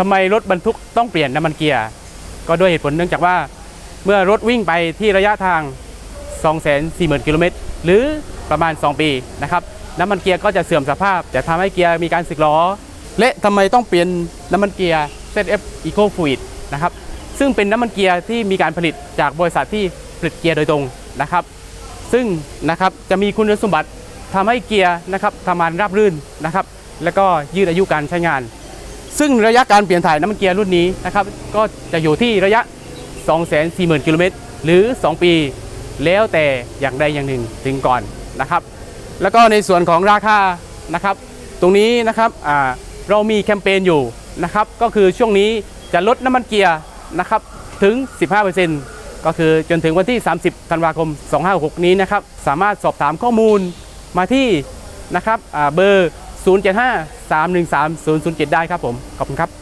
ทำไมรถบรรทุกต้องเปลี่ยนน้ำมันเกียร์ ก็ด้วยเหตุผลเนื่องจากว่า เมื่อรถวิ่งไปที่ระยะทาง 240,000 กิโลเมตรหรือประมาณ 2 ปีนะครับน้ำมันเกียร์ก็จะเสื่อมสภาพ จะทำให้เกียร์มีการสึกหรอและทำไมต้องเปลี่ยนน้ำมันเกียร์ ZF Eco Fluid นะครับซึ่งเป็นน้ำมันเกียร์ที่มีการผลิตจากบริษัทที่ผลิตเกียร์โดยตรงนะครับ ซึ่งนะครับจะมีคุณสมบัติทำให้เกียร์นะครับทำงานราบรื่นนะครับ แล้วก็ยืดอายุการใช้งาน ซึ่งระยะการเปลี่ยนถ่ายน้ำมันเกียร์รุ่นนี้นะครับก็จะอยู่ที่ระยะ 240,000 กิโลเมตรหรือ 2 ปี แล้วแต่อย่างใดอย่างหนึ่งถึงก่อนนะครับ แล้วก็ในส่วนของราคานะครับ ตรงนี้นะครับเรามีแคมเปญอยู่นะครับ ก็คือช่วงนี้จะลดน้ำมันเกียร์นะครับถึง 15%ก็คือจนถึงวันที่ 30 ธันวาคม 2566 นี้นะครับ สามารถสอบถามข้อมูลมาที่นะครับเบอร์ 075 313 007 ได้ครับผม ขอบคุณครับ